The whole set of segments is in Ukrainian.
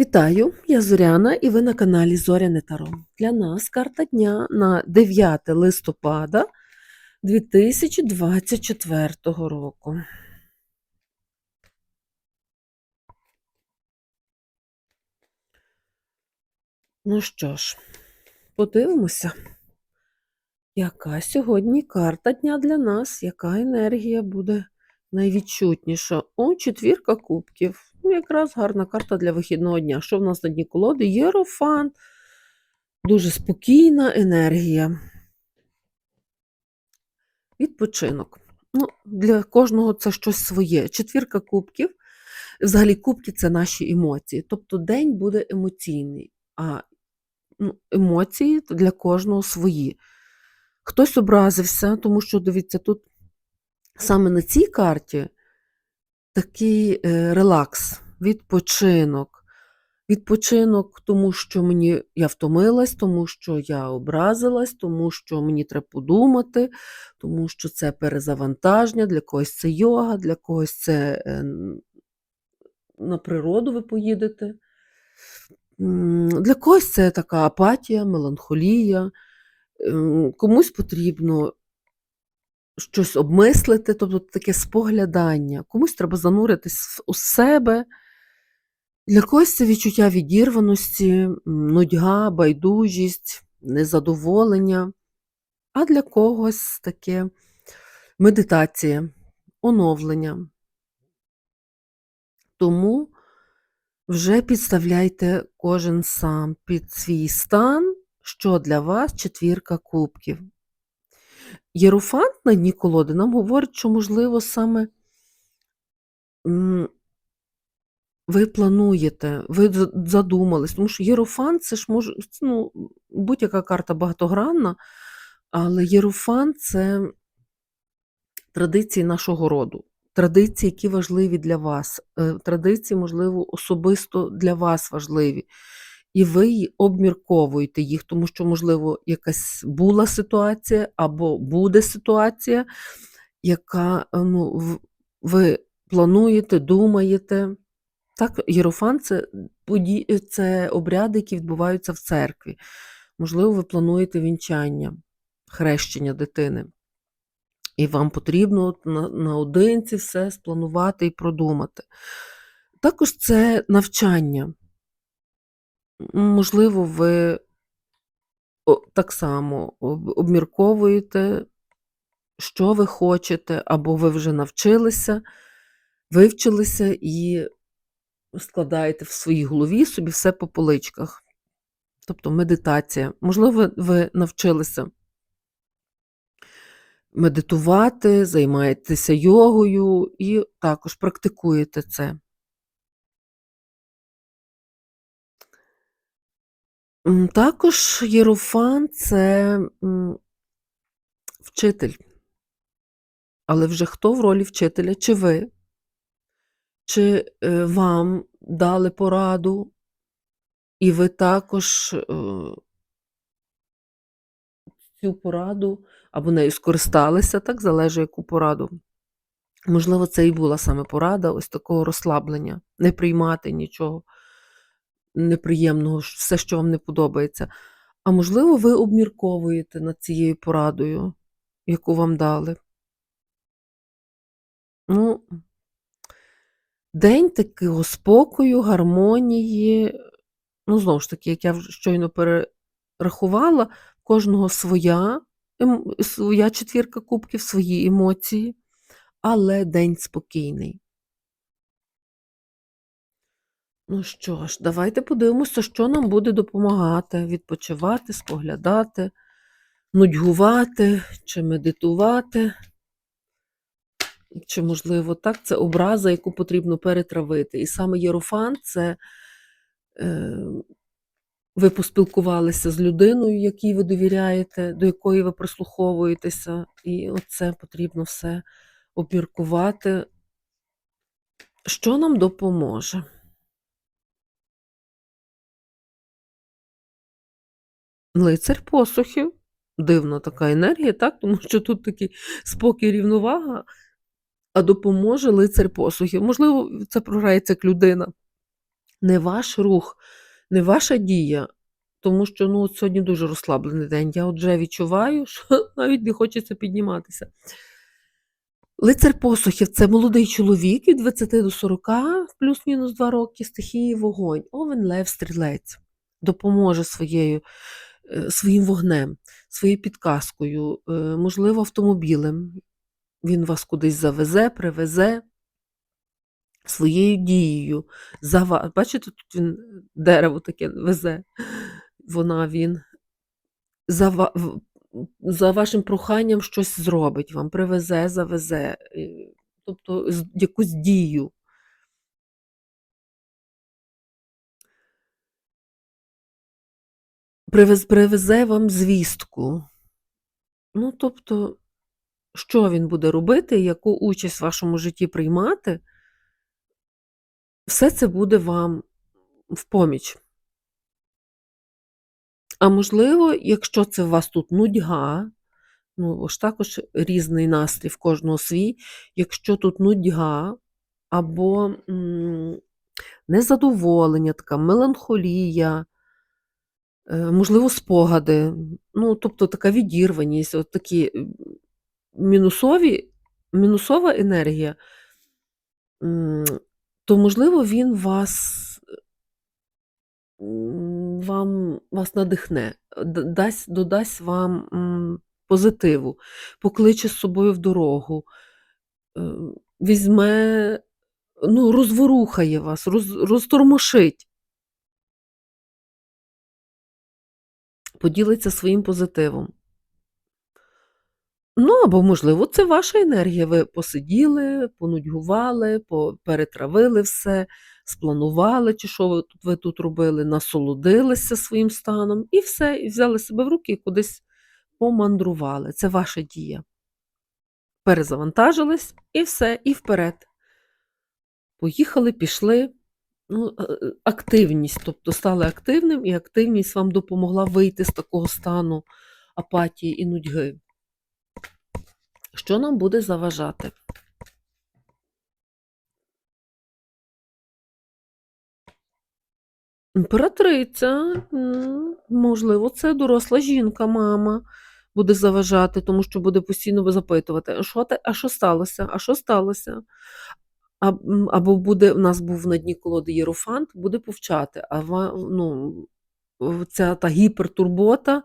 Вітаю, я Зоряна і ви на каналі Зоряне Таро. Для нас карта дня на 9 листопада 2024 року. Ну що ж, подивимося, яка сьогодні карта дня для нас, яка енергія буде найвідчутніша. О, четвірка кубків. Ну, якраз гарна карта для вихідного дня. Що в нас на дні колоди? Єрофант. Дуже спокійна енергія. Відпочинок. Ну, Для кожного це щось своє. Четвірка кубків. Взагалі, кубки це наші емоції. Тобто день буде емоційний, а ну, емоції для кожного свої. Хтось образився, тому що, дивіться, тут саме на цій карті такий е, релакс, відпочинок. Відпочинок, тому що мені я втомилась, тому що я образилась, тому що мені треба подумати, тому що це перезавантаження, для когось це йога, для когось це е, на природу ви поїдете. Для когось це така апатія, меланхолія, комусь потрібно щось обмислити, тобто таке споглядання, комусь треба зануритись у себе. Для когось це відчуття відірваності, нудьга, байдужість, незадоволення, а для когось таке медитація, оновлення. Тому вже підставляйте кожен сам під свій стан, що для вас четвірка кубків. Єрофант на дні колоди нам говорить, що, можливо, саме ви плануєте, ви задумались, тому що єрофант це ж може, ну, будь-яка карта багатогранна, але єрофант це традиції нашого роду, традиції, які важливі для вас, е, традиції, можливо, особисто для вас важливі. І ви обмірковуєте їх, тому що, можливо, якась була ситуація або буде ситуація, яка е, ну, ви плануєте, думаєте. Так, єрофант це, це обряди, які відбуваються в церкві. Можливо, ви плануєте вінчання, хрещення дитини. І вам потрібно наодинці все спланувати і продумати. Також це навчання. Можливо, ви так само об- обмірковуєте, що ви хочете, або ви вже навчилися, вивчилися і складаєте в своїй голові собі все по поличках. Тобто медитація. Можливо, ви навчилися медитувати, займаєтеся йогою і також практикуєте це. Також єрофан це вчитель. Але вже хто в ролі вчителя? Чи ви? Чи е, вам дали пораду, і ви також е, цю пораду або нею скористалися, так залежить яку пораду. Можливо, це і була саме порада ось такого розслаблення, не приймати нічого неприємного, все, що вам не подобається. А можливо, ви обмірковуєте над цією порадою, яку вам дали. Ну, день такого спокою, гармонії. Ну, знову ж таки, як я щойно перерахувала, кожного своя, ем- своя четвірка кубків, свої емоції, але день спокійний. Ну що ж, давайте подивимося, що нам буде допомагати відпочивати, споглядати, нудьгувати чи медитувати. Чи, можливо, так, це образа, яку потрібно перетравити. І саме єрофант це е, ви поспілкувалися з людиною, якій ви довіряєте, до якої ви прислуховуєтеся, і оце потрібно все обміркувати. Що нам допоможе? Лицар посухів. Дивна така енергія, так? Тому що тут такий спокій, рівновага, а допоможе лицар посухів. Можливо, це програється як людина, Не ваш рух, не ваша дія, тому що, ну, от сьогодні дуже розслаблений день. Я от вже відчуваю, що навіть не хочеться підніматися. Лицар посухів це молодий чоловік від 20 до 40, плюс-мінус 2 роки, стихії вогонь. Овен лев стрілець. Допоможе своєю, своїм вогнем, своєю підказкою, е, можливо, автомобілем. Він вас кудись завезе, привезе своєю дією. За ва- Бачите, тут він дерево таке везе, вона він. За, за вашим проханням щось зробить вам, привезе, завезе, е, тобто якусь дію. Привез, привезе вам звістку. Ну, тобто, що він буде робити, яку участь в вашому житті приймати, все це буде вам в поміч. А можливо, якщо це у вас тут нудьга, ну, ж також різний настрій в кожного свій, якщо тут нудьга або м, незадоволення, така меланхолія, можливо, спогади, ну, тобто така відірваність, от такі мінусові, мінусова енергія, то, можливо, він вас вам вас надихне, дасть, додасть вам позитиву, покличе з собою в дорогу, е, візьме, ну, розворухає вас, роз, розтормошить, поділиться своїм позитивом. Ну, або, можливо, це ваша енергія. Ви посиділи, понудьгували, перетравили все, спланували, чи що ви тут, ви тут робили, насолодилися своїм станом, і все, і взяли себе в руки і кудись помандрували. Це ваша дія. Перезавантажились і все, і вперед. Поїхали, пішли. Ну, е, е, активність, тобто стали активним, і активність вам допомогла вийти з такого стану апатії і нудьги. Що нам буде заважати? Імператриця, можливо, це доросла жінка, мама буде заважати, тому що буде постійно запитувати, а що, а що сталося? А що сталося? Або буде, у нас був на дні колоди Єрофант, буде повчати, а ну, ця та гіпертурбота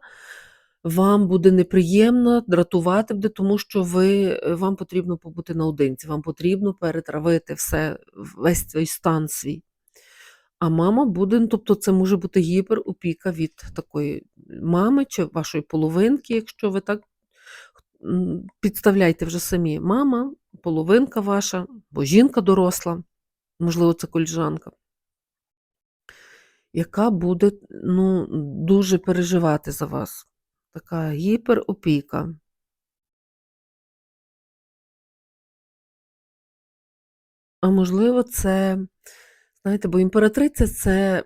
вам буде неприємно, дратувати буде, тому що ви, вам потрібно побути наодинці, вам потрібно перетравити все, весь цей стан свій. А мама буде, ну, тобто це може бути гіперопіка від такої мами чи вашої половинки, якщо ви так м, підставляйте вже самі. Мама, половинка ваша, бо жінка доросла, можливо, це коліжанка, яка буде ну, дуже переживати за вас. Така гіперопіка. А можливо, це, знаєте, бо імператриця це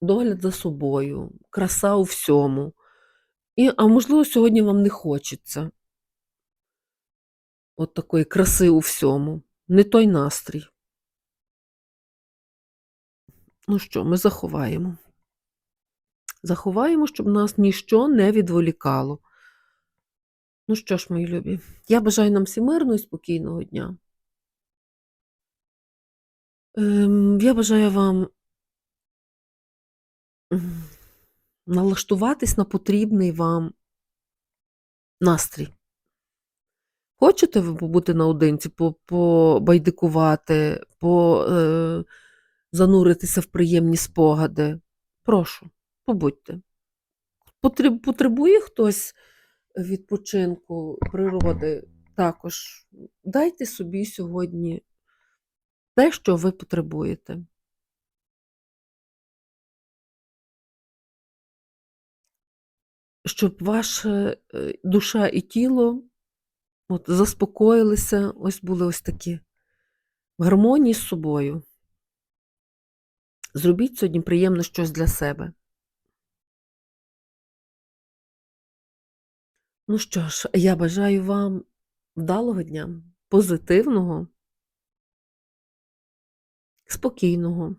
догляд за собою, краса у всьому. І, а можливо, сьогодні вам не хочеться от такої краси у всьому. Не той настрій. Ну що, ми заховаємо. Заховаємо, щоб нас ніщо не відволікало. Ну що ж, мої любі, я бажаю нам всім мирного і спокійного дня. Ем, я бажаю вам налаштуватись на потрібний вам настрій. Хочете ви побути наодинці, побайдикувати, по, е, зануритися в приємні спогади? Прошу, побудьте. Потребує хтось відпочинку, природи, також дайте собі сьогодні те, що ви потребуєте. Щоб ваша е, душа і тіло от, заспокоїлися, ось були ось такі в гармонії з собою. Зробіть сьогодні приємно щось для себе. Ну що ж, я бажаю вам вдалого дня, позитивного, спокійного.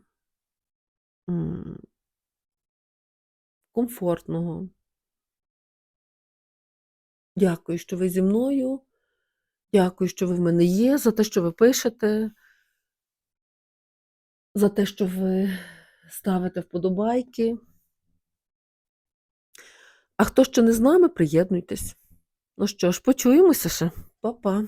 Комфортного. Дякую, що ви зі мною. Дякую, що ви в мене є, за те, що ви пишете. За те, що ви ставите вподобайки. А хто ще не з нами, приєднуйтесь. Ну що ж, почуємося ще. Па-па.